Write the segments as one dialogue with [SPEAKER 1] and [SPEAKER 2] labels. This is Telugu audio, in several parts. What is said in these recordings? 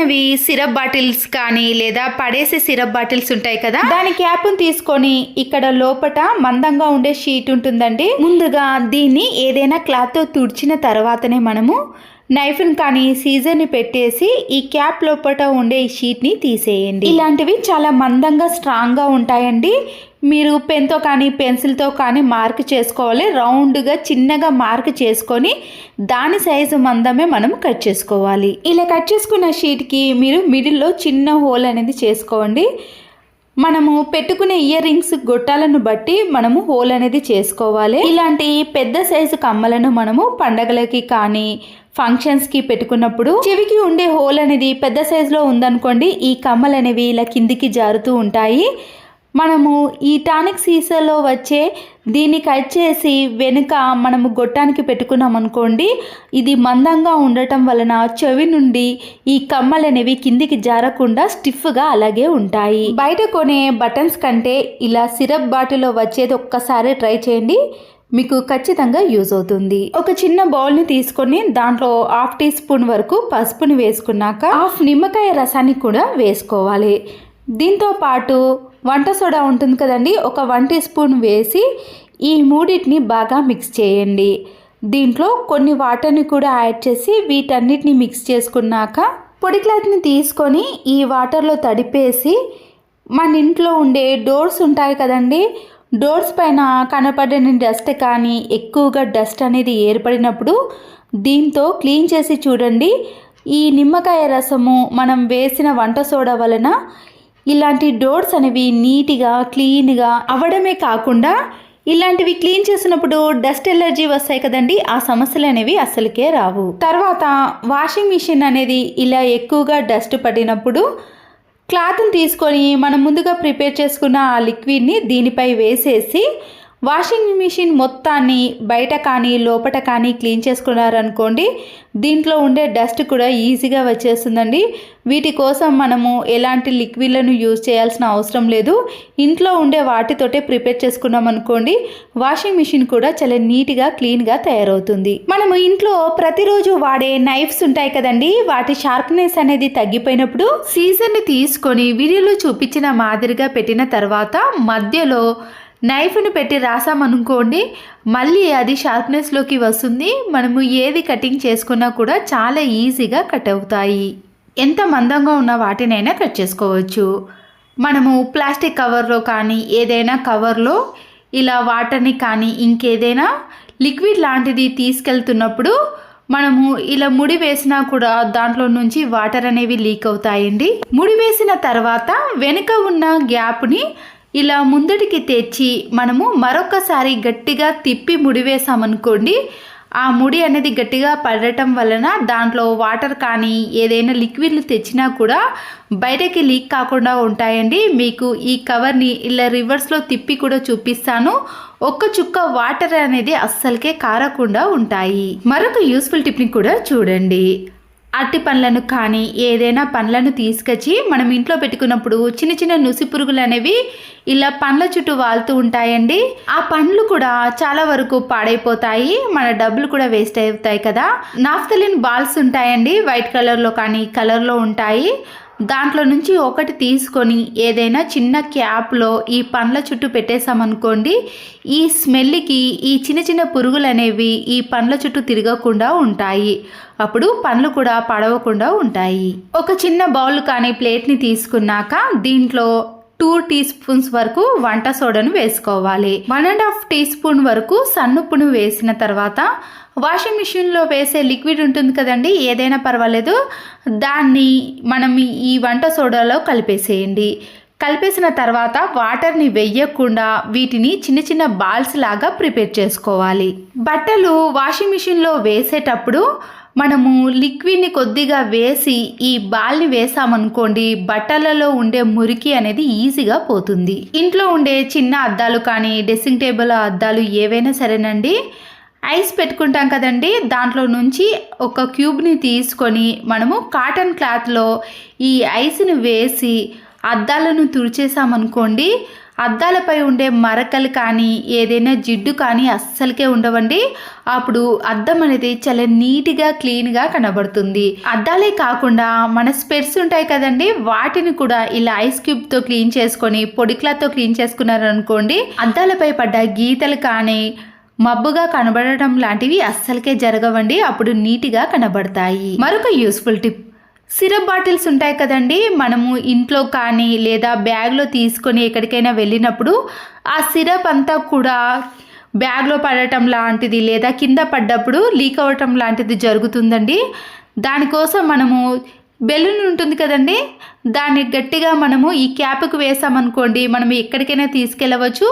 [SPEAKER 1] చిన్నవి సిరప్ బాటిల్స్ కానీ లేదా పడేసే సిరప్ బాటిల్స్ ఉంటాయి కదా? దాని క్యాప్ను తీసుకొని ఇక్కడ లోపట మందంగా ఉండే షీట్ ఉంటుందండి. ముందుగా దీన్ని ఏదైనా క్లాత్తో తుడిచిన తర్వాతనే మనము నైఫ్ని కానీ సీజర్ని పెట్టేసి ఈ క్యాప్ లోపల ఉండే ఈ షీట్ని తీసేయండి. ఇలాంటివి చాలా మందంగా స్ట్రాంగ్గా ఉంటాయండి. మీరు పెన్తో కానీ పెన్సిల్తో కానీ మార్క్ చేసుకోవాలి. రౌండ్గా చిన్నగా మార్క్ చేసుకొని దాని సైజు మందమే మనం కట్ చేసుకోవాలి. ఇలా కట్ చేసుకున్న షీట్కి మీరు మిడిల్లో చిన్న హోల్ అనేది చేసుకోండి. మనము పెట్టుకునే ఇయర్ రింగ్స్ గొట్టాలను బట్టి మనము హోల్ అనేది చేసుకోవాలి. ఇలాంటి పెద్ద సైజు కమ్మలను మనము పండగలకి కానీ ఫంక్షన్స్కి పెట్టుకున్నప్పుడు చెవికి ఉండే హోల్ అనేది పెద్ద సైజులో ఉందనుకోండి ఈ కమ్మలు అనేవి ఇలా కిందికి జారుతూ ఉంటాయి. మనము ఈ టానిక్ సీసాలో వచ్చే దీన్ని కట్ చేసి వెనుక మనము గొట్టానికి పెట్టుకున్నాం అనుకోండి ఇది మందంగా ఉండటం వలన చెవి నుండి ఈ కమ్మలు అనేవి కిందికి జారకుండా స్టిఫ్గా అలాగే ఉంటాయి. బయట కొనే బటన్స్ కంటే ఇలా సిరప్ బాటిల్లో వచ్చేది ఒక్కసారి ట్రై చేయండి మీకు ఖచ్చితంగా యూజ్ అవుతుంది. ఒక చిన్న బౌల్ని తీసుకొని దాంట్లో హాఫ్ టీ స్పూన్ వరకు పసుపుని వేసుకున్నాక హాఫ్ నిమ్మకాయ రసాన్ని కూడా వేసుకోవాలి. దీంతో పాటు వంట సోడా ఉంటుంది కదండి ఒక వన్ టీ స్పూన్ వేసి ఈ మూడింటిని బాగా మిక్స్ చేయండి. దీంట్లో కొన్ని వాటర్ని కూడా యాడ్ చేసి వీటన్నిటిని మిక్స్ చేసుకున్నాక పొడి క్లాత్ని తీసుకొని ఈ వాటర్లో తడిపేసి మన ఇంట్లో ఉండే డోర్స్ ఉంటాయి కదండి డోర్స్ పైన కనపడని డస్ట్ కానీ ఎక్కువగా డస్ట్ అనేది ఏర్పడినప్పుడు దీంతో క్లీన్ చేసి చూడండి. ఈ నిమ్మకాయ రసము మనం వేసిన వంట సోడా వలన ఇలాంటి డోర్స్ అనేవి నీట్గా క్లీన్గా అవ్వడమే కాకుండా ఇలాంటివి క్లీన్ చేసినప్పుడు డస్ట్ ఎలర్జీ వస్తాయి కదండి ఆ సమస్యలు అనేవి అసలుకే రావు. తర్వాత వాషింగ్ మిషన్ అనేది ఇలా ఎక్కువగా డస్ట్ పడినప్పుడు క్లాత్ని తీసుకొని మనం ముందుగా ప్రిపేర్ చేసుకున్న ఆ లిక్విడ్ని దీనిపై వేసేసి వాషింగ్ మిషన్ మొత్తాన్ని బయట కానీ లోపట కానీ క్లీన్ చేసుకున్నారనుకోండి దీంట్లో ఉండే డస్ట్ కూడా ఈజీగా వచ్చేస్తుందండి. వీటి కోసం మనము ఎలాంటి లిక్విడ్లను యూజ్ చేయాల్సిన అవసరం లేదు. ఇంట్లో ఉండే వాటితోటే ప్రిపేర్ చేసుకున్నాం అనుకోండి వాషింగ్ మిషన్ కూడా చాలా నీట్గా క్లీన్గా తయారవుతుంది. మనము ఇంట్లో ప్రతిరోజు వాడే నైఫ్స్ ఉంటాయి కదండి వాటి షార్ప్నెస్ అనేది తగ్గిపోయినప్పుడు సీజన్ని తీసుకొని వీడియోలో చూపించిన మాదిరిగా పెట్టిన తర్వాత మధ్యలో నైఫ్ని పెట్టి రాసామనుకోండి మళ్ళీ అది షార్ప్నెస్లోకి వస్తుంది. మనము ఏది కటింగ్ చేసుకున్నా కూడా చాలా ఈజీగా కట్ అవుతాయి. ఎంత మందంగా ఉన్న వాటినైనా కట్ చేసుకోవచ్చు. మనము ప్లాస్టిక్ కవర్లో కానీ ఏదైనా కవర్లో ఇలా వాటర్ని కానీ ఇంకేదైనా లిక్విడ్ లాంటిది తీసుకెళ్తున్నప్పుడు మనము ఇలా ముడి వేసినా కూడా దాంట్లో నుంచి వాటర్ అనేవి లీక్ అవుతాయండి. ముడి వేసిన తర్వాత వెనుక ఉన్న గ్యాప్ని ఇలా ముందటికి తెచ్చి మనము మరొకసారి గట్టిగా తిప్పి ముడివేసామనుకోండి ఆ ముడి అనేది గట్టిగా పడటం వలన దాంట్లో వాటర్ కానీ ఏదైనా లిక్విడ్లు తెచ్చినా కూడా బయటకి లీక్ కాకుండా ఉంటాయండి. మీకు ఈ కవర్ని ఇలా రివర్స్లో తిప్పి కూడా చూపిస్తాను. ఒక్క చుక్క వాటర్ అనేది అస్సలకే కారకుండా ఉంటాయి. మరొక యూస్ఫుల్ టిప్ని కూడా చూడండి. అట్టి పండ్లను కానీ ఏదైనా పండ్లను తీసుకొచ్చి మనం ఇంట్లో పెట్టుకున్నప్పుడు చిన్న చిన్న నుసి పురుగులు అనేవి ఇలా పండ్ల చుట్టూ వాలుతూ ఉంటాయండి. ఆ పండ్లు కూడా చాలా వరకు పాడైపోతాయి. మన డబ్బులు కూడా వేస్ట్ అవుతాయి కదా. నాఫ్తలిన్ బాల్స్ ఉంటాయండి. వైట్ కలర్లో కానీ కలర్లో ఉంటాయి. దాంట్లో నుంచి ఒకటి తీసుకొని ఏదైనా చిన్న క్యాప్లో ఈ పండ్ల చుట్టూ పెట్టేసామనుకోండి ఈ స్మెల్కి ఈ చిన్న చిన్న పురుగులు అనేవి ఈ పండ్ల చుట్టూ తిరగకుండా ఉంటాయి. అప్పుడు పండ్లు కూడా పడవకుండా ఉంటాయి. ఒక చిన్న బౌల్ కానీ ప్లేట్ని తీసుకున్నాక దీంట్లో టూ టీ స్పూన్స్ వరకు వంట సోడాను వేసుకోవాలి. One and half teaspoon వరకు సన్నుప్పును వేసిన తర్వాత వాషింగ్ మిషన్లో వేసే లిక్విడ్ ఉంటుంది కదండి ఏదైనా పర్వాలేదు. దాన్ని మనం ఈ వంట సోడాలో కలిపేసేయండి. కలిపేసిన తర్వాత వాటర్ని వెయ్యకుండా వీటిని చిన్న చిన్న బాల్స్ లాగా ప్రిపేర్ చేసుకోవాలి. బట్టలు వాషింగ్ మిషన్లో వేసేటప్పుడు మనము లిక్విడ్ని కొద్దిగా వేసి ఈ బాల్ని వేసామనుకోండి బట్టలలో ఉండే మురికి అనేది ఈజీగా పోతుంది. ఇంట్లో ఉండే చిన్న అద్దాలు కానీ డ్రెస్సింగ్ టేబుల్ అద్దాలు ఏవైనా సరేనండి. ఐస్ పెట్టుకుంటాం కదండి. దాంట్లో నుంచి ఒక క్యూబ్ని తీసుకొని మనము కాటన్ క్లాత్లో ఈ ఐస్ని వేసి అద్దాలను తుడిచేసామనుకోండి అద్దాలపై ఉండే మరకలు కానీ ఏదైనా జిడ్డు కానీ అస్సలకే ఉండవండి. అప్పుడు అద్దం అనేది చాలా నీట్గా క్లీన్గా కనబడుతుంది. అద్దాలే కాకుండా మన స్పెట్స్ ఉంటాయి కదండి. వాటిని కూడా ఇలా ఐస్ క్యూబ్తో క్లీన్ చేసుకొని పొడి క్లాత్తో క్లీన్ చేసుకున్నారనుకోండి అద్దాలపై పడ్డ గీతలు కానీ మబ్బుగా కనబడటం లాంటివి అస్సలకే జరగవండి అప్పుడు నీట్గా కనబడతాయి. మరొక యూస్ఫుల్ టిప్ సిరప్ బాటిల్స్ ఉంటాయి కదండి మనము ఇంట్లో కానీ లేదా బ్యాగ్లో తీసుకొని ఎక్కడికైనా వెళ్ళినప్పుడు ఆ సిరప్ అంతా కూడా బ్యాగ్లో పడటం లాంటిది లేదా కింద పడ్డప్పుడు లీక్ అవ్వటం లాంటిది జరుగుతుందండి. దానికోసం మనము బెలూన్ ఉంటుంది కదండి దాన్ని గట్టిగా మనము ఈ క్యాప్కి వేసామనుకోండి మనం ఎక్కడికైనా తీసుకెళ్ళవచ్చు.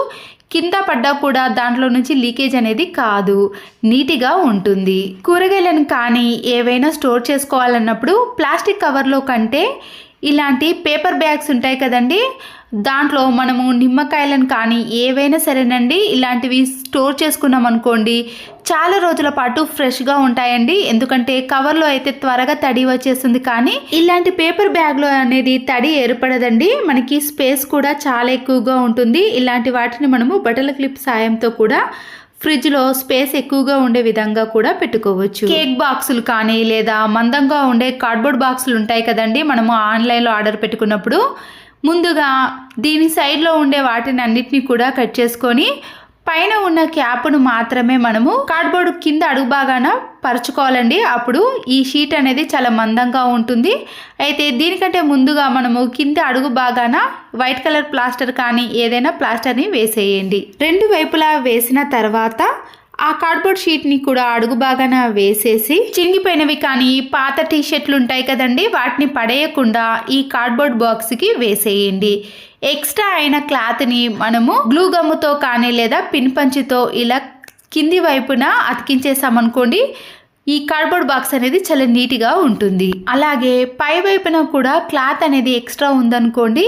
[SPEAKER 1] కింద పడ్డా కూడా దాంట్లో నుంచి లీకేజ్ అనేది కాదు నీటిగా ఉంటుంది. కూరగాయలను కానీ ఏవైనా స్టోర్ చేసుకోవాలన్నప్పుడు ప్లాస్టిక్ కవర్లో కంటే ఇలాంటి పేపర్ బ్యాగ్స్ ఉంటాయి కదండి దాంట్లో మనము నిమ్మకాయలను కానీ ఏవైనా సరేనండి ఇలాంటివి స్టోర్ చేసుకున్నాం అనుకోండి చాలా రోజుల పాటు ఫ్రెష్గా ఉంటాయండి. ఎందుకంటే కవర్లో అయితే త్వరగా తడి వచ్చేస్తుంది కానీ ఇలాంటి పేపర్ బ్యాగ్లో అనేది తడి ఏర్పడదండి. మనకి స్పేస్ కూడా చాలా ఎక్కువగా ఉంటుంది. ఇలాంటి వాటిని మనము బటల క్లిప్ సాయంతో కూడా ఫ్రిడ్జ్లో స్పేస్ ఎక్కువగా ఉండే విధంగా కూడా పెట్టుకోవచ్చు. కేక్ బాక్సులు కానీ లేదా మందంగా ఉండే కార్డ్బోర్డ్ బాక్సులు ఉంటాయి కదండి. మనము ఆన్లైన్లో ఆర్డర్ పెట్టుకున్నప్పుడు ముందుగా దీని సైడ్లో ఉండే వాటిని అన్నిటిని కూడా కట్ చేసుకొని పైన ఉన్న క్యాప్ను మాత్రమే మనము కార్డ్బోర్డ్ కింద అడుగు భాగాన పరుచుకోవాలండి. అప్పుడు ఈ షీట్ అనేది చాలా మందంగా ఉంటుంది. అయితే దీనికంటే ముందుగా మనము కింద అడుగు భాగాన వైట్ కలర్ ప్లాస్టర్ కానీ ఏదైనా ప్లాస్టర్ని వేసేయండి. రెండు వైపులా వేసిన తర్వాత ఆ కార్డ్బోర్డ్ షీట్ని కూడా అడుగు బాగాన వేసేసి చినిగిపోయినవి కానీ పాత టీ షర్ట్లు ఉంటాయి కదండి వాటిని పడేయకుండా ఈ కార్డ్బోర్డ్ బాక్స్కి వేసేయండి. ఎక్స్ట్రా అయిన క్లాత్ని మనము గ్లూ గమ్ముతో కానీ లేదా పిన్ పంచితో ఇలా కింది వైపున అతికించేసామనుకోండి ఈ కార్డ్బోర్డ్ బాక్స్ అనేది చాలా నీట్గా ఉంటుంది. అలాగే పై వైపున కూడా క్లాత్ అనేది ఎక్స్ట్రా ఉందనుకోండి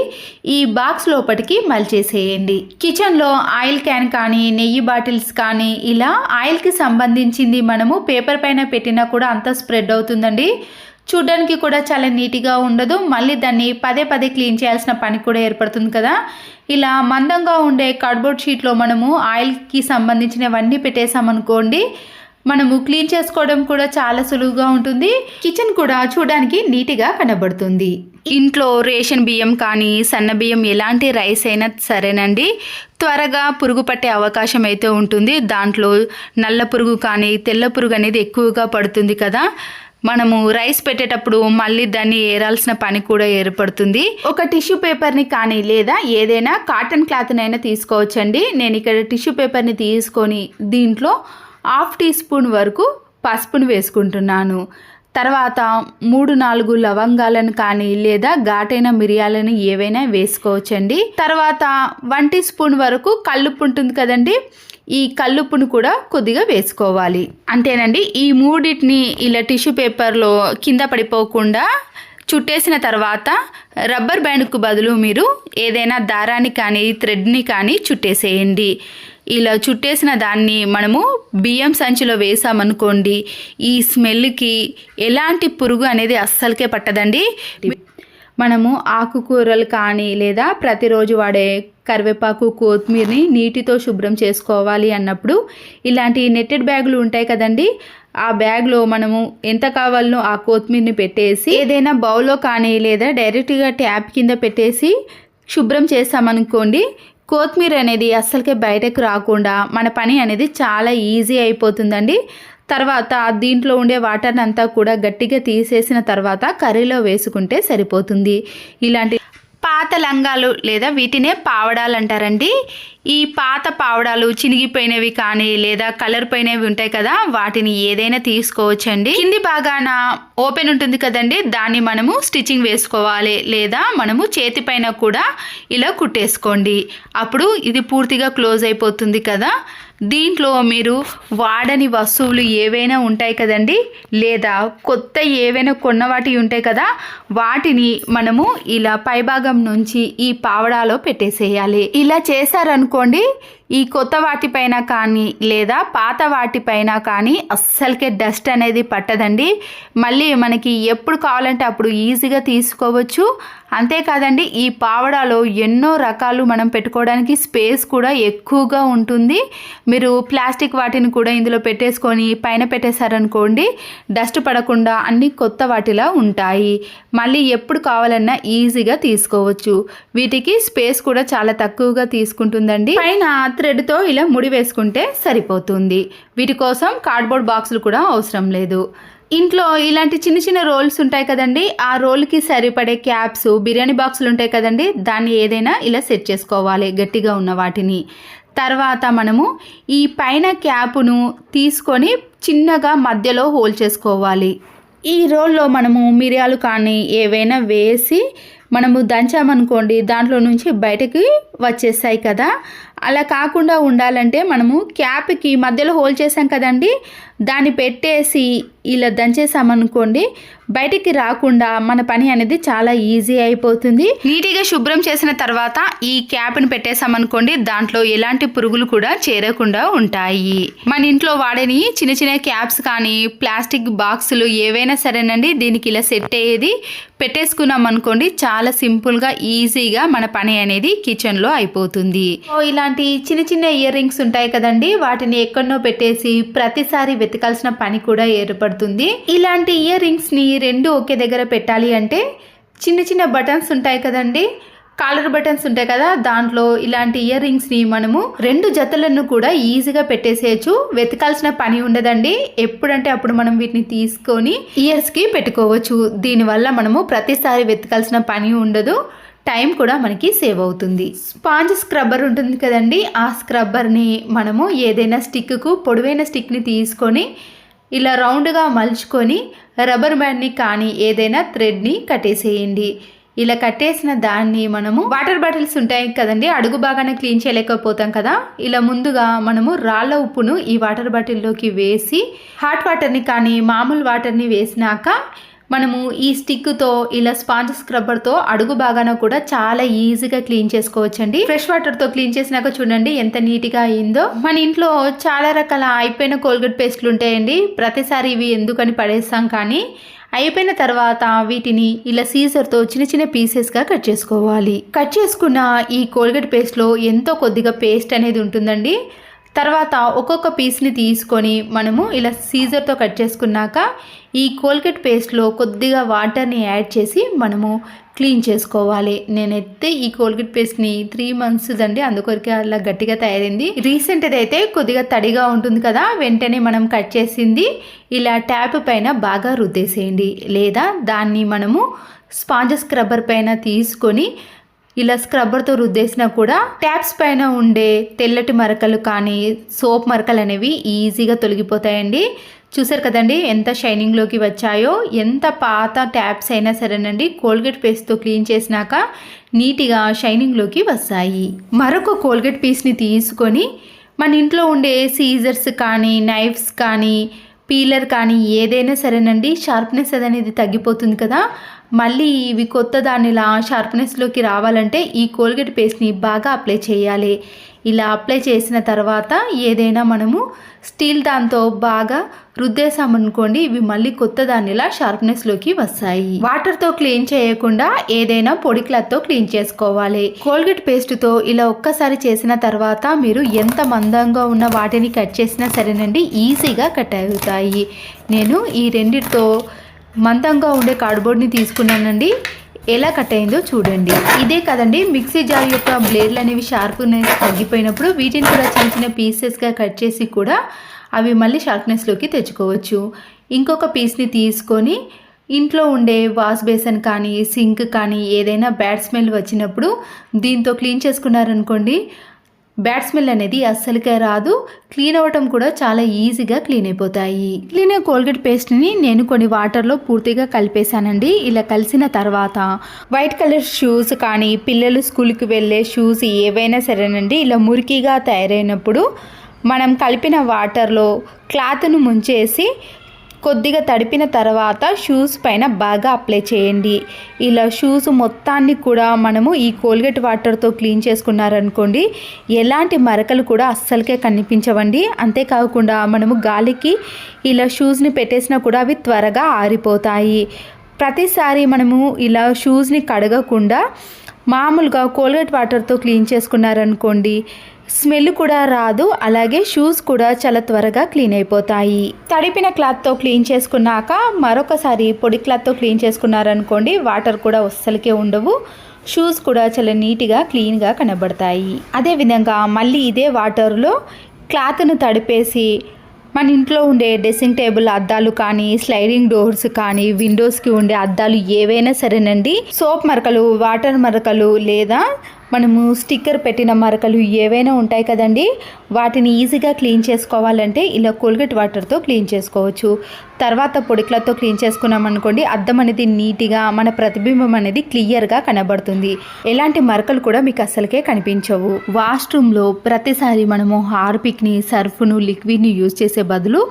[SPEAKER 1] ఈ బాక్స్ లోపలికి మలిచేసేయండి. కిచెన్లో ఆయిల్ క్యాన్ కానీ నెయ్యి బాటిల్స్ కానీ ఇలా ఆయిల్కి సంబంధించింది మనము పేపర్ పైన పెట్టినా కూడా అంతా స్ప్రెడ్ అవుతుందండి. చూడ్డానికి కూడా చాలా నీట్గా ఉండదు. మళ్ళీ దాన్ని పదే పదే క్లీన్ చేయాల్సిన పని కూడా ఏర్పడుతుంది కదా. ఇలా మందంగా ఉండే కార్డ్బోర్డ్ షీట్లో మనము ఆయిల్కి సంబంధించినవన్నీ పెట్టేసామనుకోండి మనము క్లీన్ చేసుకోవడం కూడా చాలా సులువుగా ఉంటుంది. కిచెన్ కూడా చూడడానికి నీట్గా కనబడుతుంది. ఇంట్లో రేషన్ బియ్యం కానీ సన్న బియ్యం ఎలాంటి రైస్ అయినా సరేనండి. త్వరగా పురుగు పట్టే అవకాశం అయితే ఉంటుంది. దాంట్లో నల్ల పురుగు కానీ తెల్ల పురుగు అనేది ఎక్కువగా పడుతుంది కదా. మనము రైస్ పెట్టేటప్పుడు మళ్ళీ దాన్ని ఏరాల్సిన పని కూడా ఏర్పడుతుంది. ఒక టిష్యూ పేపర్ని కానీ లేదా ఏదైనా కాటన్ క్లాత్నైనా తీసుకోవచ్చండి. నేను ఇక్కడ టిష్యూ పేపర్ని తీసుకొని దీంట్లో హాఫ్ టీ స్పూన్ వరకు పసుపును వేసుకుంటున్నాను. తర్వాత మూడు నాలుగు లవంగాలను కానీ లేదా ఘాటైన మిరియాలను ఏవైనా వేసుకోవచ్చండి. తర్వాత వన్ టీ స్పూన్ వరకు కల్లుప్పు ఉంటుంది కదండి ఈ కల్లుప్పును కూడా కొద్దిగా వేసుకోవాలి. అంతేనండి ఈ మూడింటిని ఇలా టిష్యూ పేపర్లో కింద పడిపోకుండా చుట్టేసిన తర్వాత రబ్బర్ బ్యాండ్కు బదులు మీరు ఏదైనా దారాన్ని కానీ థ్రెడ్ని కానీ చుట్టేసేయండి. ఇలా చుట్టేసిన దాన్ని మనము బియ్యం సంచిలో వేసామనుకోండి ఈ స్మెల్కి ఎలాంటి పురుగు అనేది అస్సలకే పట్టదండి. మనము ఆకుకూరలు కానీ లేదా ప్రతిరోజు వాడే కరివేపాకు కొత్తిమీరని నీటితో శుభ్రం చేసుకోవాలి అన్నప్పుడు ఇలాంటి నెట్టెడ్ బ్యాగులు ఉంటాయి కదండి ఆ బ్యాగ్లో మనము ఎంత కావాలనో ఆ కొత్తిమీరని పెట్టేసి ఏదైనా బౌల్లో కానీ లేదా డైరెక్ట్గా ట్యాప్ కింద పెట్టేసి శుభ్రం చేస్తామనుకోండి కొత్తిమీర అనేది అస్సలకే బయటకు రాకుండా మన పని అనేది చాలా ఈజీ అయిపోతుందండి. తర్వాత దీంట్లో ఉండే వాటర్ అంతా కూడా గట్టిగా తీసేసిన తర్వాత కర్రీలో వేసుకుంటే సరిపోతుంది. ఇలాంటి పాత లంగాలు లేదా వీటినే పావడాలు అంటారండి ఈ పాత పావడాలు చినిగిపోయినవి కానీ లేదా కలర్ పోయినవి ఉంటాయి కదా వాటిని ఏదైనా తీసుకోవచ్చండి. కింది బాగాన ఓపెన్ ఉంటుంది కదండి దాన్ని మనము స్టిచ్చింగ్ వేసుకోవాలి లేదా మనము చేతి పైన కూడా ఇలా కుట్టేసుకోండి. అప్పుడు ఇది పూర్తిగా క్లోజ్ అయిపోతుంది కదా. దీంట్లో మీరు వాడని వస్తువులు ఏవైనా ఉంటాయి కదండి? లేదా కొత్త ఏవైనా కొన్న వాటి ఉంటాయి కదా? వాటిని మనము ఇలా పైభాగం నుంచి ఈ పావడాలో పెట్టేసేయాలి. ఇలా చేశారనుకోండి ఈ కొత్త వాటిపైన కానీ లేదా పాత వాటిపైన కానీ అస్సలకే డస్ట్ అనేది పట్టదండి. మళ్ళీ మనకి ఎప్పుడు కావాలంటే అప్పుడు ఈజీగా తీసుకోవచ్చు. అంతేకాదండి ఈ పావడాలో ఎన్నో రకాలు మనం పెట్టుకోవడానికి స్పేస్ కూడా ఎక్కువగా ఉంటుంది. మీరు ప్లాస్టిక్ వాటిని కూడా ఇందులో పెట్టేసుకొని పైన పెట్టేశారనుకోండి డస్ట్ పడకుండా అన్ని కొత్త వాటిలా ఉంటాయి. మళ్ళీ ఎప్పుడు కావాలన్నా ఈజీగా తీసుకోవచ్చు. వీటికి స్పేస్ కూడా చాలా తక్కువగా తీసుకుంటుందండి. పైన థ్రెడ్తో ఇలా ముడి వేసుకుంటే సరిపోతుంది. వీటి కోసం కార్డ్బోర్డ్ బాక్సులు కూడా అవసరం లేదు. ఇంట్లో ఇలాంటి చిన్న చిన్న రోల్స్ ఉంటాయి కదండి ఆ రోల్కి సరిపడే క్యాప్స్ బిర్యానీ బాక్సులు ఉంటాయి కదండి దాన్ని ఏదైనా ఇలా సెట్ చేసుకోవాలి గట్టిగా ఉన్న వాటిని. తర్వాత మనము ఈ పైన క్యాప్ను తీసుకొని చిన్నగా మధ్యలో హోల్ చేసుకోవాలి. ఈ రోల్లో మనము మిరియాలు కానీ ఏవైనా వేసి మనము దంచామనుకోండి దాంట్లో నుంచి బయటకి వచ్చేస్తాయి కదా. అలా కాకుండా ఉండాలంటే మనము క్యాప్కి మధ్యలో హోల్ చేసాం కదండి. దాన్ని పెట్టేసి ఇలా దంచేసామనుకోండి బయటికి రాకుండా మన పని అనేది చాలా ఈజీ అయిపోతుంది. నీట్గా శుభ్రం చేసిన తర్వాత ఈ క్యాప్ని పెట్టేసామనుకోండి దాంట్లో ఎలాంటి పురుగులు కూడా చేరకుండా ఉంటాయి. మన ఇంట్లో వాడని చిన్న చిన్న క్యాప్స్ కానీ ప్లాస్టిక్ బాక్సులు ఏవైనా సరేనండి దీనికి ఇలా సెట్ అయ్యేది పెట్టేసుకున్నాం అనుకోండి చాలా సింపుల్గా ఈజీగా మన పని అనేది కిచెన్లో అయిపోతుంది. ఇలాంటి చిన్న చిన్న ఇయర్ రింగ్స్ ఉంటాయి కదండి వాటిని ఎక్కడనో పెట్టేసి ప్రతిసారి వెతకాల్సిన పని కూడా ఏర్పడుతుంది. ఇలాంటి ఇయర్ రింగ్స్ని రెండు ఒకే దగ్గర పెట్టాలి అంటే చిన్న చిన్న బటన్స్ ఉంటాయి కదండి కాలర్ బటన్స్ ఉంటాయి కదా దాంట్లో ఇలాంటి ఇయర్ రింగ్స్ని మనము రెండు జతలను కూడా ఈజీగా పెట్టేసేయచ్చు. వెతకాల్సిన పని ఉండదండి ఎప్పుడంటే అప్పుడు మనం వీటిని తీసుకొని ఇయర్స్కి పెట్టుకోవచ్చు. దీనివల్ల మనము ప్రతిసారి వెతకాల్సిన పని ఉండదు. టైం కూడా మనకి సేవ్ అవుతుంది. స్పాంజ్ స్క్రబ్బర్ ఉంటుంది కదండి. ఆ స్క్రబ్బర్ని మనము ఏదైనా స్టిక్కు పొడవైన స్టిక్ని తీసుకొని ఇలా రౌండ్గా మలుచుకొని రబ్బర్ బ్యాండ్ని కానీ ఏదైనా థ్రెడ్ని కట్టేసేయండి. ఇలా కట్టేసిన దాన్ని మనము వాటర్ బాటిల్స్ ఉంటాయి కదండి. అడుగు బాగానే క్లీన్ చేయలేకపోతాం కదా. ఇలా ముందుగా మనము రాళ్ళ ఉప్పును ఈ వాటర్ బాటిల్లోకి వేసి హాట్ వాటర్ని కానీ మామూలు వాటర్ని వేసినాక మనము ఈ స్టిక్తో ఇలా స్పాంజ్ స్క్రబ్బర్తో అడుగు బాగాన కూడా చాలా ఈజీగా క్లీన్ చేసుకోవచ్చండి. ఫ్రెష్ వాటర్తో క్లీన్ చేసినాక చూడండి ఎంత నీట్గా అయిందో. మన ఇంట్లో చాలా రకాల అయిపోయిన కోల్గేట్ పేస్ట్లు ఉంటాయండి. ప్రతిసారి ఇవి ఎందుకని పడేస్తాం కానీ అయిపోయిన తర్వాత వీటిని ఇలా సీజర్తో చిన్న చిన్న పీసెస్గా కట్ చేసుకోవాలి. కట్ చేసుకున్న ఈ కోల్గేట్ పేస్ట్లో ఎంతో కొద్దిగా పేస్ట్ అనేది ఉంటుందండి. తర్వాత ఒక్కొక్క పీస్ని తీసుకొని మనము ఇలా సీజర్తో కట్ చేసుకున్నాక ఈ కోల్గేట్ పేస్ట్లో కొద్దిగా వాటర్ని యాడ్ చేసి మనము క్లీన్ చేసుకోవాలి. నేనైతే ఈ కోల్గేట్ పేస్ట్ని త్రీ మంత్స్ అండి అందుకొరకే అలా గట్టిగా తయారైంది. రీసెంట్ అయితే కొద్దిగా తడిగా ఉంటుంది కదా వెంటనే మనం కట్ చేసింది ఇలా ట్యాప్ పైన బాగా రుద్దేసేయండి. లేదా దాన్ని మనము స్పాంజ్ స్క్రబ్బర్ పైన తీసుకొని ఇలా స్క్రబ్బర్తో రుద్దేసినా కూడా ట్యాప్స్ పైన ఉండే తెల్లటి మరకలు కానీ సోప్ మరకలు అనేవి ఈజీగా తొలగిపోతాయండి. చూసారు కదండి ఎంత షైనింగ్లోకి వచ్చాయో ఎంత పాత ట్యాప్స్ అయినా సరేనండి కోల్గేట్ పేస్ట్తో క్లీన్ చేసినాక నీట్గా షైనింగ్లోకి వస్తాయి. మరొక కోల్గేట్ పీస్ని తీసుకొని మన ఇంట్లో ఉండే సీజర్స్ కానీ నైఫ్స్ కానీ పీలర్ కానీ ఏదైనా సరేనండి షార్ప్నెస్ అనేది తగ్గిపోతుంది కదా. మళ్ళీ ఇవి కొత్త దానిలా షార్ప్నెస్లోకి రావాలంటే ఈ కోల్గేట్ పేస్ట్ని బాగా అప్లై చేయాలి. ఇలా అప్లై చేసిన తర్వాత ఏదైనా మనము స్టీల్ దాంతో బాగా రుద్దేశామనుకోండి ఇవి మళ్ళీ కొత్త దానిలా షార్ప్నెస్లోకి వస్తాయి. వాటర్తో క్లీన్ చేయకుండా ఏదైనా పొడి క్లాత్తో క్లీన్ చేసుకోవాలి. కోల్గేట్ పేస్ట్తో ఇలా ఒక్కసారి చేసిన తర్వాత మీరు ఎంత మందంగా ఉన్న వాటిని కట్ చేసినా సరేనండి ఈజీగా కట్ అవుతాయి. నేను ఈ రెండిటితో మందంగా ఉండే కార్డ్బోర్డ్ని తీసుకున్నానండి. ఎలా కట్ అయిందో చూడండి. ఇదే కదండి మిక్సీ జార్ యొక్క బ్లేడ్లు అనేవి షార్ప్నెస్ తగ్గిపోయినప్పుడు వీటిని కూడా చిన్న చిన్న పీసెస్గా కట్ చేసి కూడా అవి మళ్ళీ షార్ప్నెస్లోకి తెచ్చుకోవచ్చు. ఇంకొక పీస్ని తీసుకొని ఇంట్లో ఉండే వాష్ బేసన్ కానీ సింక్ కానీ ఏదైనా బ్యాడ్ స్మెల్ వచ్చినప్పుడు దీంతో క్లీన్ చేసుకున్నారనుకోండి బ్యాడ్ స్మెల్ అనేది అస్సలుకే రాదు. క్లీన్ అవ్వటం కూడా చాలా ఈజీగా క్లీన్ అయిపోతాయి. క్లీన్ కోల్గేట్ పేస్ట్ని నేను కొన్ని వాటర్లో పూర్తిగా కలిపేశానండి. ఇలా కలిసిన తర్వాత వైట్ కలర్ షూస్ కానీ పిల్లలు స్కూల్కి వెళ్ళే షూస్ ఏవైనా సరేనండి. ఇలా మురికిగా తయారైనప్పుడు మనం కలిపిన వాటర్లో క్లాత్ను ముంచేసి కొద్దిగా తడిపిన తర్వాత షూస్ పైన బాగా అప్లై చేయండి. ఇలా షూస్ మొత్తాన్ని కూడా మనము ఈ కోల్గేట్ వాటర్తో క్లీన్ చేసుకున్నారనుకోండి ఎలాంటి మరకలు కూడా అస్సలకే కనిపించవండి. అంతేకాకుండా మనము గాలికి ఇలా షూస్ని పెట్టేసినా కూడా అవి త్వరగా ఆరిపోతాయి. ప్రతిసారి మనము ఇలా షూస్ని కడగకుండా మామూలుగా కోల్గేట్ వాటర్తో క్లీన్ చేసుకున్నారనుకోండి స్మెల్ కూడా రాదు అలాగే షూస్ కూడా చాలా త్వరగా క్లీన్ అయిపోతాయి. తడిపిన క్లాత్తో క్లీన్ చేసుకున్నాక మరొకసారి పొడి క్లాత్తో క్లీన్ చేసుకున్నారనుకోండి వాటర్ కూడా అస్సలకే ఉండవు షూస్ కూడా చాలా నీట్గా క్లీన్గా కనబడతాయి. అదేవిధంగా మళ్ళీ ఇదే వాటర్లో క్లాత్ను తడిపేసి మన ఇంట్లో ఉండే డ్రెస్సింగ్ టేబుల్ అద్దాలు కానీ స్లైడింగ్ డోర్స్ కానీ విండోస్కి ఉండే అద్దాలు ఏవైనా సరేనండి. సోప్ మరకలు వాటర్ మరకలు లేదా మనము స్టిక్కర్ పెట్టిన మరకలు ఏవైనా ఉంటాయి కదండి వాటిని ఈజీగా క్లీన్ చేసుకోవాలంటే ఇలా కోల్గేట్ వాటర్తో క్లీన్ చేసుకోవచ్చు. తర్వాత పొడిక్లతో క్లీన్ చేసుకున్నాం అనుకోండి అద్దం అనేది నీట్గా మన ప్రతిబింబం అనేది క్లియర్గా కనబడుతుంది. ఎలాంటి మరకలు కూడా మీకు అస్సలకే కనిపించవు. వాష్రూమ్లో ప్రతిసారి మనము హార్పిక్ని సర్ఫ్ను లిక్విడ్ని యూజ్ చేసే బదులు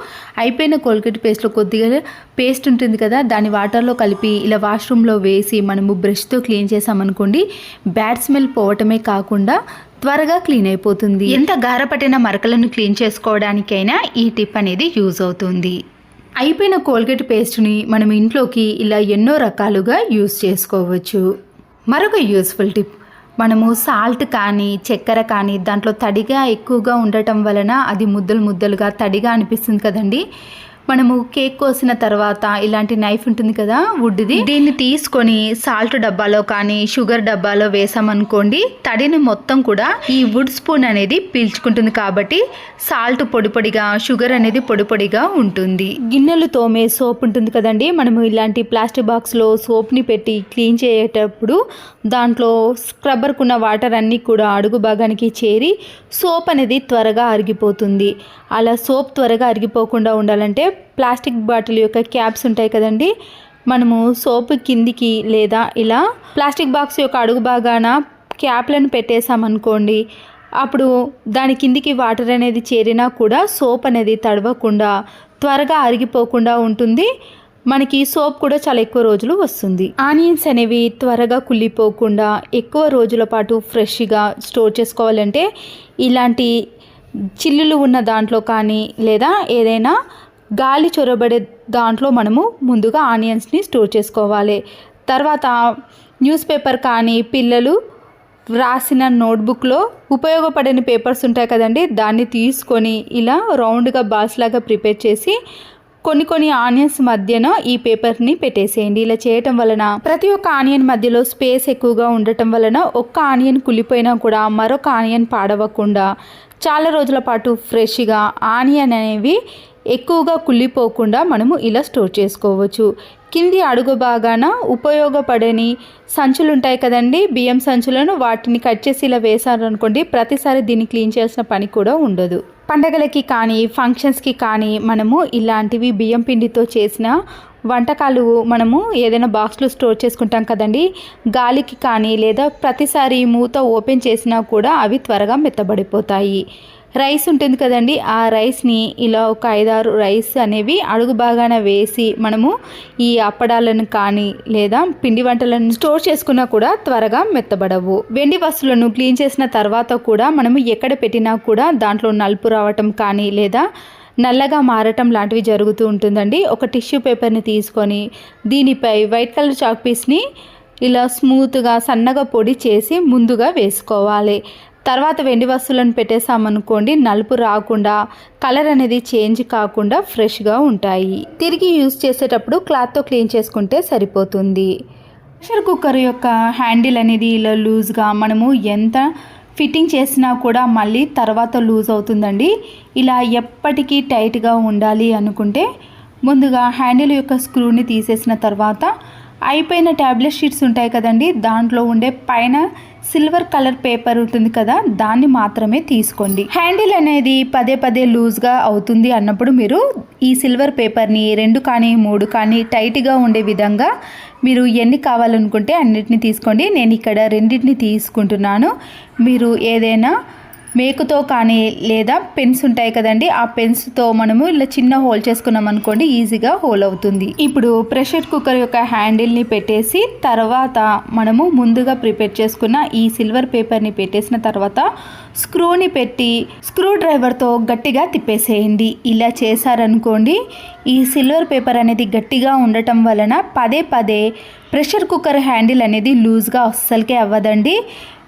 [SPEAKER 1] అయిపోయిన కోల్గేట్ పేస్ట్లో కొద్దిగా పేస్ట్ ఉంటుంది కదా దాన్ని వాటర్లో కలిపి ఇలా వాష్రూమ్లో వేసి మనము బ్రష్తో క్లీన్ చేసామనుకోండి బ్యాడ్ స్మెల్ పోవటమే కాకుండా త్వరగా క్లీన్ అయిపోతుంది. ఎంత గారపట్టిన మరకలను క్లీన్ చేసుకోవడానికైనా ఈ టిప్ అనేది యూజ్ అవుతుంది. అయిపోయిన కోల్గేట్ పేస్ట్ని మనం ఇంట్లోకి ఇలా ఎన్నో రకాలుగా యూజ్ చేసుకోవచ్చు. మరొక యూస్ఫుల్ టిప్ మనము సాల్ట్ కానీ చక్కెర కానీ దాంట్లో తడిగా ఎక్కువగా ఉండటం వలన అది ముద్దలు ముద్దలుగా తడిగా అనిపిస్తుంది కదండి. మనము కేక్ కోసిన తర్వాత ఇలాంటి నైఫ్ ఉంటుంది కదా వుడ్ది దీన్ని తీసుకొని సాల్ట్ డబ్బాలో కానీ షుగర్ డబ్బాలో వేసామనుకోండి తడిని మొత్తం కూడా ఈ వుడ్ స్పూన్ అనేది పీల్చుకుంటుంది కాబట్టి సాల్ట్ పొడి పొడిగా షుగర్ అనేది పొడి పొడిగా ఉంటుంది. గిన్నెలు తోమే సోప్ ఉంటుంది కదండి మనము ఇలాంటి ప్లాస్టిక్ బాక్స్లో సోప్ని పెట్టి క్లీన్ చేసేటప్పుడు దాంట్లో స్క్రబ్బర్కున్న వాటర్ అన్నీ కూడా అడుగు భాగానికి చేరి సోప్ అనేది త్వరగా అరిగిపోతుంది. అలా సోప్ త్వరగా అరిగిపోకుండా ఉండాలంటే ప్లాస్టిక్ బాటిల్ యొక్క క్యాప్స్ ఉంటాయి కదండి. మనము సోప్ కిందికి లేదా ఇలా ప్లాస్టిక్ బాక్స్ యొక్క అడుగు భాగాన క్యాప్లను పెట్టేసామనుకోండి అప్పుడు దాని కిందికి వాటర్ అనేది చేరినా కూడా సోప్ అనేది తడవకుండా త్వరగా అరిగిపోకుండా ఉంటుంది. మనకి సోప్ కూడా చాలా ఎక్కువ రోజులు వస్తుంది. ఆనియన్స్ అనేవి త్వరగా కుళ్ళిపోకుండా ఎక్కువ రోజుల పాటు ఫ్రెష్గా స్టోర్ చేసుకోవాలంటే ఇలాంటి చిల్లులు ఉన్న దాంట్లో కానీ లేదా ఏదైనా గాలి చొరబడే దాంట్లో మనము ముందుగా ఆనియన్స్ని స్టోర్ చేసుకోవాలి. తర్వాత న్యూస్ పేపర్ కానీ పిల్లలు రాసిన నోట్బుక్లో ఉపయోగపడని పేపర్స్ ఉంటాయి కదండి దాన్ని తీసుకొని ఇలా రౌండ్గా బాల్స్ లాగా ప్రిపేర్ చేసి కొన్ని కొన్ని ఆనియన్స్ మధ్యన ఈ పేపర్ని పెట్టేసేయండి. ఇలా చేయటం వలన ప్రతి ఒక్క ఆనియన్ మధ్యలో స్పేస్ ఎక్కువగా ఉండటం వలన ఒక్క ఆనియన్ కుళ్ళిపోయినా కూడా మరొక ఆనియన్ పాడవకుండా చాలా రోజుల పాటు ఫ్రెష్గా ఆనియన్ అనేవి ఎక్కువగా కుళ్ళిపోకుండా మనము ఇలా స్టోర్ చేసుకోవచ్చు. కింది అడుగు భాగాన ఉపయోగపడని సంచులు ఉంటాయి కదండి. బియ్యం సంచులను వాటిని కట్ చేసి ఇలా వేసారనుకోండి ప్రతిసారి దీన్ని క్లీన్ చేయాల్సిన పని కూడా ఉండదు. పండగలకి కానీ ఫంక్షన్స్కి కానీ మనము ఇలాంటివి బియ్యం పిండితో చేసిన వంటకాలు మనము ఏదైనా బాక్స్లో స్టోర్ చేసుకుంటాం కదండి. గాలికి కానీ లేదా ప్రతిసారి మూత ఓపెన్ చేసినా కూడా అవి త్వరగా మెత్తబడిపోతాయి. రైస్ ఉంటుంది కదండి ఆ రైస్ని ఇలా ఒక ఐదారు రైస్ అనేవి అడుగు బాగాన వేసి మనము ఈ అప్పడాలను కానీ లేదా పిండి వంటలను స్టోర్ చేసుకున్నా కూడా త్వరగా మెత్తబడవు. వెండి వస్తువులను క్లీన్ చేసిన తర్వాత కూడా మనము ఎక్కడ పెట్టినా కూడా దాంట్లో నలుపు రావటం కానీ లేదా నల్లగా మారటం లాంటివి జరుగుతూ ఉంటుందండి. ఒక టిష్యూ పేపర్ని తీసుకొని దీనిపై వైట్ కలర్ చాక్ పీస్ని ఇలా స్మూత్గా సన్నగా పొడి చేసి ముందుగా వేసుకోవాలి. తర్వాత వెండి వస్తువులను పెట్టేసామనుకోండి నలుపు రాకుండా కలర్ అనేది చేంజ్ కాకుండా ఫ్రెష్గా ఉంటాయి. తిరిగి యూజ్ చేసేటప్పుడు క్లాత్తో క్లీన్ చేసుకుంటే సరిపోతుంది. ప్రెషర్ కుక్కర్ యొక్క హ్యాండిల్ అనేది ఇలా లూజ్గా మనము ఎంత ఫిట్టింగ్ చేసినా కూడా మళ్ళీ తర్వాత లూజ్ అవుతుందండి. ఇలా ఎప్పటికీ టైట్గా ఉండాలి అనుకుంటే ముందుగా హ్యాండిల్ యొక్క స్క్రూని తీసేసిన తర్వాత అయిపోయిన ట్యాబ్లెట్ షీట్స్ ఉంటాయి కదండి దాంట్లో ఉండే పైన సిల్వర్ కలర్ పేపర్ ఉంటుంది కదా దాన్ని మాత్రమే తీసుకోండి. హ్యాండిల్ అనేది పదే పదే లూజ్గా అవుతుంది అన్నప్పుడు మీరు ఈ సిల్వర్ పేపర్ని రెండు కానీ మూడు కానీ టైట్గా ఉండే విధంగా మీరు ఎన్ని కావాలనుకుంటే అన్నిటిని తీసుకోండి. నేను ఇక్కడ రెండింటిని తీసుకుంటున్నాను. మీరు ఏదైనా మేకుతో కానీ లేదా పెన్స్ ఉంటాయి కదండి ఆ పెన్స్తో మనము ఇలా చిన్న హోల్ చేసుకున్నాం అనుకోండి ఈజీగా హోల్ అవుతుంది. ఇప్పుడు ప్రెషర్ కుక్కర్ యొక్క హ్యాండిల్ని పెట్టేసి తర్వాత మనము ముందుగా ప్రిపేర్ చేసుకున్న ఈ సిల్వర్ పేపర్ని పెట్టేసిన తర్వాత స్క్రూని పెట్టి స్క్రూ డ్రైవర్తో గట్టిగా తిప్పేసేయండి. ఇలా చేశారనుకోండి ఈ సిల్వర్ పేపర్ అనేది గట్టిగా ఉండటం వలన పదే పదే ప్రెషర్ కుక్కర్ హ్యాండిల్ అనేది లూజ్గా అస్సలకే అవ్వదండి.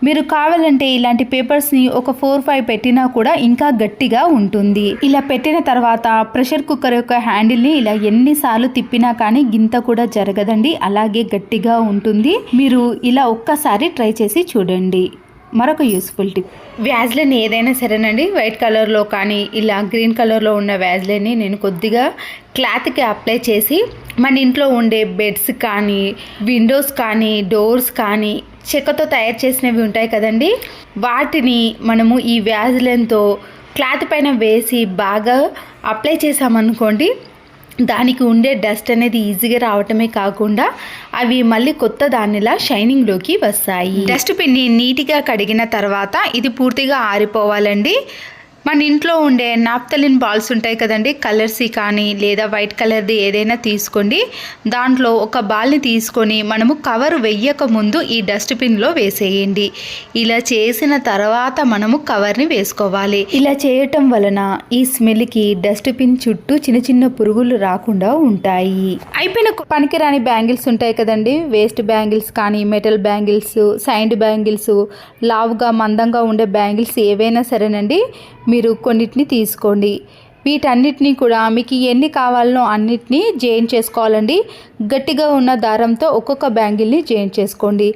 [SPEAKER 1] మీరు కావాలంటే ఇలాంటి పేపర్స్ని ఒక ఫోర్ ఫైవ్ పెట్టినా కూడా ఇంకా గట్టిగా ఉంటుంది. ఇలా పెట్టిన తర్వాత ప్రెషర్ కుక్కర్ యొక్క హ్యాండిల్ని ఇలా ఎన్నిసార్లు తిప్పినా కానీ గింత కూడా జరగదండి. అలాగే గట్టిగా ఉంటుంది. మీరు ఇలా ఒక్కసారి ట్రై చేసి చూడండి. మరొక యూస్ఫుల్ టిప్ వ్యాజ్లైన్ ఏదైనా సరేనండి. వైట్ కలర్లో కానీ ఇలా గ్రీన్ కలర్లో ఉన్న వ్యాజ్లైన్ని నేను కొద్దిగా క్లాత్కి అప్లై చేసి మన ఇంట్లో ఉండే బెడ్స్ కానీ విండోస్ కానీ డోర్స్ కానీ చెక్కతో తయారు చేసినవి ఉంటాయి కదండి. వాటిని మనము ఈ వ్యాజ్లైన్తో క్లాత్ పైన వేసి బాగా అప్లై చేసామనుకోండి దానికి ఉండే డస్ట్ అనేది ఈజీగా రావటమే కాకుండా అవి మళ్ళీ కొత్త దానిలా షైనింగ్లోకి వస్తాయి. డస్ట్ పిన్ని నీట్గా కడిగిన తర్వాత ఇది పూర్తిగా ఆరిపోవాలండి. మన ఇంట్లో ఉండే నాప్తలిన్ బాల్స్ ఉంటాయి కదండి కలర్సీ కానీ లేదా వైట్ కలర్ది ఏదైనా తీసుకోండి. దాంట్లో ఒక బాల్ని తీసుకొని మనము కవర్ వెయ్యక ముందు ఈ డస్ట్బిన్లో వేసేయండి. ఇలా చేసిన తర్వాత మనము కవర్ని వేసుకోవాలి. ఇలా చేయటం వలన ఈ స్మెల్కి డస్ట్బిన్ చుట్టూ చిన్న చిన్న పురుగులు రాకుండా ఉంటాయి. అయిపోయిన పనికిరాని బ్యాంగిల్స్ ఉంటాయి కదండి వేస్ట్ బ్యాంగిల్స్ కానీ మెటల్ బ్యాంగిల్స్ సైండ్ బ్యాంగిల్స్ లావుగా మందంగా ఉండే బ్యాంగిల్స్ ఏవైనా సరేనండి. మీరు కొన్నిటిని తీసుకోండి. వీటన్నిటినీ కూడా మీకు ఎన్ని కావాలనో అన్నిటినీ జాయిన్ చేసుకోవాలండి. గట్టిగా ఉన్న దారంతో ఒక్కొక్క బ్యాంగిల్ని జాయిన్ చేసుకోండి.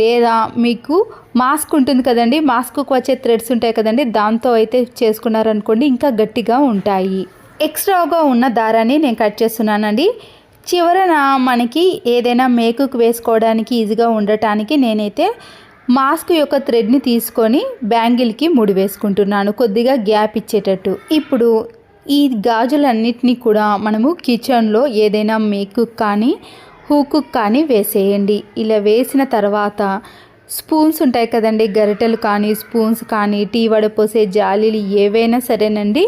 [SPEAKER 1] లేదా మీకు మాస్క్ ఉంటుంది కదండి మాస్క్కి వచ్చే థ్రెడ్స్ ఉంటాయి కదండి దాంతో అయితే చేసుకున్నారనుకోండి ఇంకా గట్టిగా ఉంటాయి. ఎక్స్ట్రాగా ఉన్న దారాన్ని నేను కట్ చేస్తున్నానండి. చివరన మనకి ఏదైనా మేకుకు వేసుకోవడానికి ఈజీగా ఉండటానికి నేనైతే మాస్క్ యొక్క థ్రెడ్ని తీసుకొని బ్యాంగిల్కి ముడి వేసుకుంటున్నాను. కొద్దిగా గ్యాప్ ఇచ్చేటట్టు. ఇప్పుడు ఈ గాజులన్నిటినీ కూడా మనము కిచెన్లో ఏదైనా మేకు కానీ హూకు కానీ వేసేయండి. ఇలా వేసిన తర్వాత స్పూన్స్ ఉంటాయి కదండి గరిటెలు కానీ స్పూన్స్ కానీ టీ వడపోసే జాలీలు ఏవైనా సరేనండి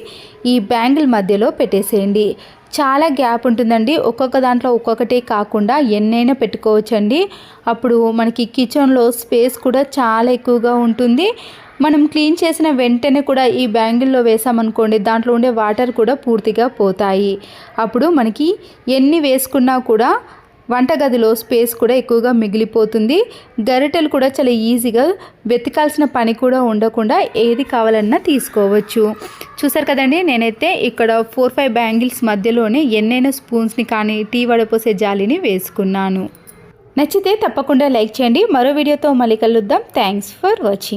[SPEAKER 1] ఈ బ్యాంగిల్ మధ్యలో పెట్టేసేయండి. చాలా గ్యాప్ ఉంటుందండి. ఒక్కొక్క దాంట్లో ఒక్కొక్కటే కాకుండా ఎన్నైనా పెట్టుకోవచ్చండి. అప్పుడు మనకి కిచెన్లో స్పేస్ కూడా చాలా ఎక్కువగా ఉంటుంది. మనం క్లీన్ చేసిన వెంటనే కూడా ఈ బ్యాంగిల్లో వేసామనుకోండి దాంట్లో ఉండే వాటర్ కూడా పూర్తిగా పోతాయి. అప్పుడు మనకి ఎన్ని వేసుకున్నా కూడా వంటగదిలో స్పేస్ కూడా ఎక్కువగా మిగిలిపోతుంది. గరిటెలు కూడా చాలా ఈజీగా వెతకాల్సిన పని కూడా ఉండకుండా ఏది కావాలన్నా తీసుకోవచ్చు. చూసారు కదండి నేనైతే ఇక్కడ ఫోర్ ఫైవ్ బ్యాంగిల్స్ మధ్యలోనే ఎన్నైనా స్పూన్స్ని కానీ టీ వడపోసే జాలిని వేసుకున్నాను. నచ్చితే తప్పకుండా లైక్ చేయండి. మరో వీడియోతో మళ్ళీ కలుద్దాం. Thanks for watching.